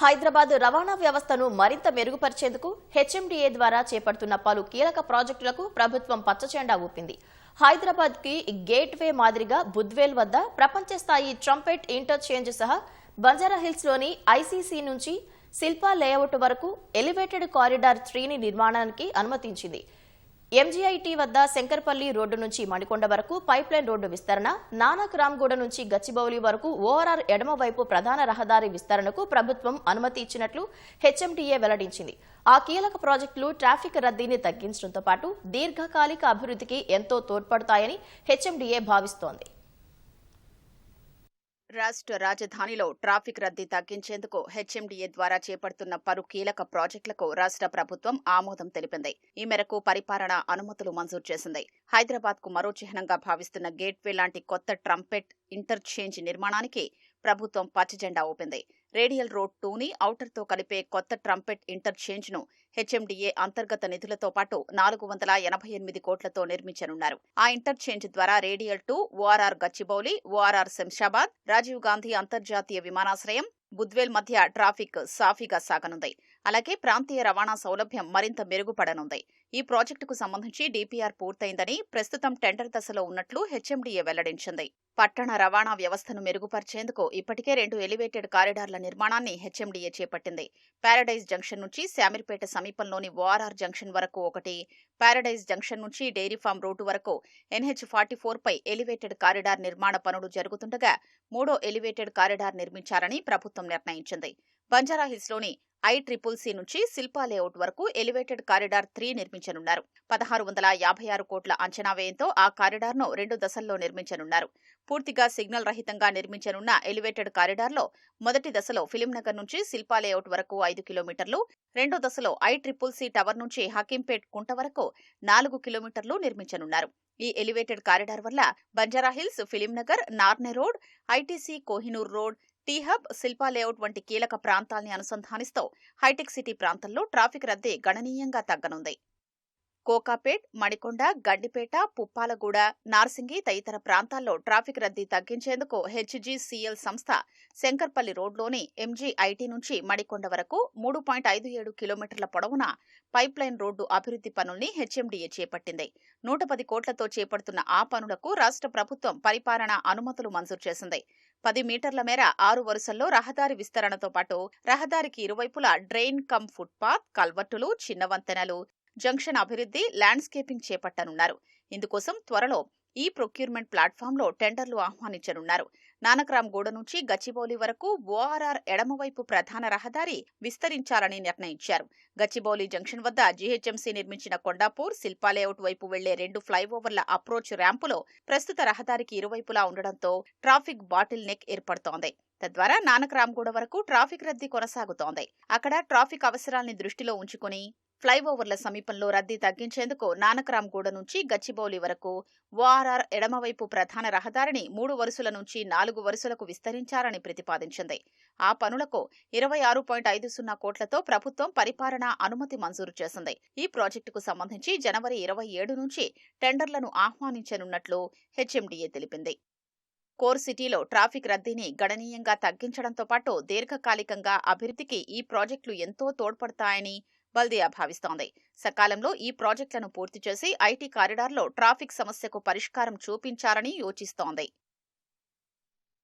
హైదరాబాద్ రవాణా వ్యవస్థను మరింత మెరుగుపరిచేందుకు హెచ్ఎండిఏ ద్వారా చేపడుతున్న పలు కీలక ప్రాజెక్టులకు ప్రభుత్వం పచ్చజెండా ఊపింది. హైదరాబాద్కి గేట్వే మాదిరిగా బుద్వేల్ వద్ద ప్రపంచ స్థాయి ట్రంపెట్ ఇంటర్చేంజ్ సహా బంజారాహిల్స్లోని ఐసీసీ నుంచి శిల్పా లేఅవుట్ వరకు ఎలివేటెడ్ కారిడార్ త్రీని నిర్మాణానికి అనుమతించింది. ఎంజీఐటీ వద్ద శంకర్పల్లి రోడ్డు నుంచి మణికొండ వరకు పైప్లైన్ రోడ్డు విస్తరణ నానక్ రామ్గూడ నుంచి గచ్చిబౌలి వరకు ఓఆర్ఆర్ ఎడమవైపు ప్రధాన రహదారి విస్తరణకు ప్రభుత్వం అనుమతి ఇచ్చినట్లు హెచ్ఎండిఏ వెల్లడించింది. ఆ కీలక ప్రాజెక్టులు ట్రాఫిక్ రద్దీని తగ్గించడంతో పాటు దీర్ఘకాలిక అభివృద్ధికి ఎంతో తోడ్పడతాయని హెచ్ఎండిఏ భావిస్తోంది. రాష్ట్ర రాజధానిలో ట్రాఫిక్ రద్దీ తగ్గించేందుకు హెచ్ఎండిఏ ద్వారా చేపడుతున్న పలు కీలక ప్రాజెక్టులకు రాష్ట్ర ప్రభుత్వం ఆమోదం తెలిపింది. ఈ మేరకు పరిపాలన అనుమతులు మంజూరు చేసింది. హైదరాబాద్కు మరో చిహ్నంగా భావిస్తున్న గేట్వే లాంటి కొత్త ట్రంపెట్ ఇంటర్చేంజ్ నిర్మాణానికి ప్రభుత్వం పచ్చజెండా ఊపింది. రేడియల్ రోడ్ టూని ఔటర్తో కలిపే కొత్త ట్రంపెట్ ఇంటర్చేంజ్ను హెచ్ఎండిఏ అంతర్గత నిధులతో పాటు నాలుగు వందల ఎనభై ఎనిమిది కోట్లతో నిర్మించనున్నారు. ఆ ఇంటర్చేంజ్ ద్వారా radial to ORR Gachibowli ORR Shamshabad Rajiv Gandhi అంతర్జాతీయ విమానాశ్రయం బుద్వేల్ మధ్య ట్రాఫిక్ సాఫీగా సాగనుంది. అలాగే ప్రాంతీయ రవాణా సౌలభ్యం మరింత మెరుగుపడనుంది. ఈ ప్రాజెక్టుకు సంబంధించి డీపీఆర్ పూర్తయిందని ప్రస్తుతం టెండర్ దశలో ఉన్నట్లు హెచ్ఎండీఏ వెల్లడించింది. పట్టణ రవాణా వ్యవస్థను మెరుగుపరిచేందుకు ఇప్పటికే రెండు ఎలివేటెడ్ కారిడార్ల నిర్మాణాన్ని హెచ్ఎండిఏ చేపట్టింది. పారడైజ్ జంక్షన్ నుంచి శామీర్పేట సమీపంలోని ఓఆర్ఆర్ జంక్షన్ వరకు ఒకటి పారడైజ్ జంక్షన్ నుంచి డైరీ ఫామ్ రోడ్డు వరకు ఎన్హెచ్ ఫార్టీ ఫోర్ పై ఎలివేటెడ్ కారిడార్ నిర్మాణ పనులు జరుగుతుండగా మూడో ఎలివేటెడ్ కారిడార్ నిర్మించాలని ప్రభుత్వం నిర్ణయించింది. బంజారాహిల్స్లోని ఐ ట్రిపుల్ సి నుంచి శిల్పా లేఅవుట్ వరకు ఎలివేటెడ్ కారిడార్ త్రీ నిర్మించనున్నారు. పదహారు వందల యాభై ఆరు కోట్ల అంచనా వ్యయంతో ఆ కారిడార్ను రెండు దశల్లో నిర్మించనున్నారు. పూర్తిగా సిగ్నల్ రహితంగా నిర్మించనున్న ఎలివేటెడ్ కారిడార్లో మొదటి దశలో ఫిలింనగర్ నుంచి శిల్పా లేఅవుట్ వరకు ఐదు కిలోమీటర్లు రెండో దశలో ఐ ట్రిపుల్ సి టవర్ నుంచి హకీంపేట్ కుంట వరకు నాలుగు కిలోమీటర్లు నిర్మించనున్నారు. ఈ ఎలివేటెడ్ కారిడార్ వల్ల Banjara Hills Filmnagar Narne road ITC Kohinoor road T hub Shilpa layout వంటి కీలక ప్రాంతాల్ని అనుసంధానిస్తూ హైటెక్ సిటీ ప్రాంతంలో ట్రాఫిక్ రద్దీ గణనీయంగా తగ్గనుంది. కోకాపేట్ మణికొండ గడ్డిపేట పుప్పాలగూడ నార్సింగి తదితర ప్రాంతాల్లో ట్రాఫిక్ రద్దీ తగ్గించేందుకు హెచ్జీసీఎల్ సంస్థ శంకర్పల్లి రోడ్లోని ఎంజీఐటీ నుంచి మణికొండ వరకు మూడు పాయింట్ ఐదు ఏడు కిలోమీటర్ల పొడవున పైప్లైన్ రోడ్డు అభివృద్ధి పనుల్ని హెచ్ఎండీఏ చేపట్టింది. నూట పది కోట్లతో చేపడుతున్న ఆ పనులకు రాష్ట్ర ప్రభుత్వం పరిపాలన అనుమతులు మంజూరు చేసింది. పది మీటర్ల మేర ఆరు వరుసల్లో రహదారి విస్తరణతో పాటు రహదారికి ఇరువైపులా డ్రైన్ కమ్ ఫుట్పాత్ కల్వర్టులు చిన్న వంతెనలు జంక్షన్ అభివృద్ధి ల్యాండ్స్కేపింగ్ చేపట్టనున్నారు. ఇందుకోసం త్వరలో ఈ ప్రొక్యూర్మెంట్ ప్లాట్ఫామ్లో టెండర్లు ఆహ్వానించనున్నారు. నానక్రామ్ గూడ నుంచి గచ్చిబౌలి వరకు ఓఆర్ఆర్ ఎడమవైపు ప్రధాన రహదారి విస్తరించాలని నిర్ణయించారు. గచ్చిబౌలి జంక్షన్ వద్ద జీహెచ్ఎంసీ నిర్మించిన కొండాపూర్ శిల్పా లేఅవుట్ వైపు వెళ్ళే రెండు ఫ్లైఓవర్ల అప్రోచ్ ర్యాంపులో ప్రస్తుత రహదారికి ఇరువైపులా ఉండడంతో ట్రాఫిక్ బాటిల్ నెక్ ఏర్పడుతోంది. తద్వారా నానక్రామ్గూడ వరకు ట్రాఫిక్ రద్దీ కొనసాగుతోంది. అక్కడ ట్రాఫిక్ అవసరాల్ని దృష్టిలో ఉంచుకుని ఫ్లైఓవర్ల సమీపంలో రద్దీ తగ్గించేందుకు నానక్రామ్గూడ నుంచి గచ్చిబౌలి వరకు ఓఆర్ఆర్ ఎడమవైపు ప్రధాన రహదారిని మూడు వరుసల నుంచి నాలుగు వరుసలకు విస్తరించారని ప్రతిపాదించింది. ఆ పనులకు ఇరవై ఆరు పాయింట్ ఐదు సున్నా కోట్లతో ప్రభుత్వం పరిపాలన అనుమతి మంజూరు చేసింది. ఈ ప్రాజెక్టుకు సంబంధించి జనవరి ఇరవై ఏడు నుంచి టెండర్లను ఆహ్వానించనున్నట్లు హెచ్ఎండిఏ తెలిపింది. కోర్ సిటీలో ట్రాఫిక్ రద్దీని గణనీయంగా తగ్గించడంతో పాటు దీర్ఘకాలికంగా అభివృద్ధికి ఈ ప్రాజెక్టులు ఎంతో తోడ్పడతాయని బల్దియా భావిస్తోంది. సకాలంలో ఈ ప్రాజెక్టులను పూర్తి చేసి ఐటీ కారిడార్లో ట్రాఫిక్ సమస్యకు పరిష్కారం చూపించాలని యోచిస్తోంది.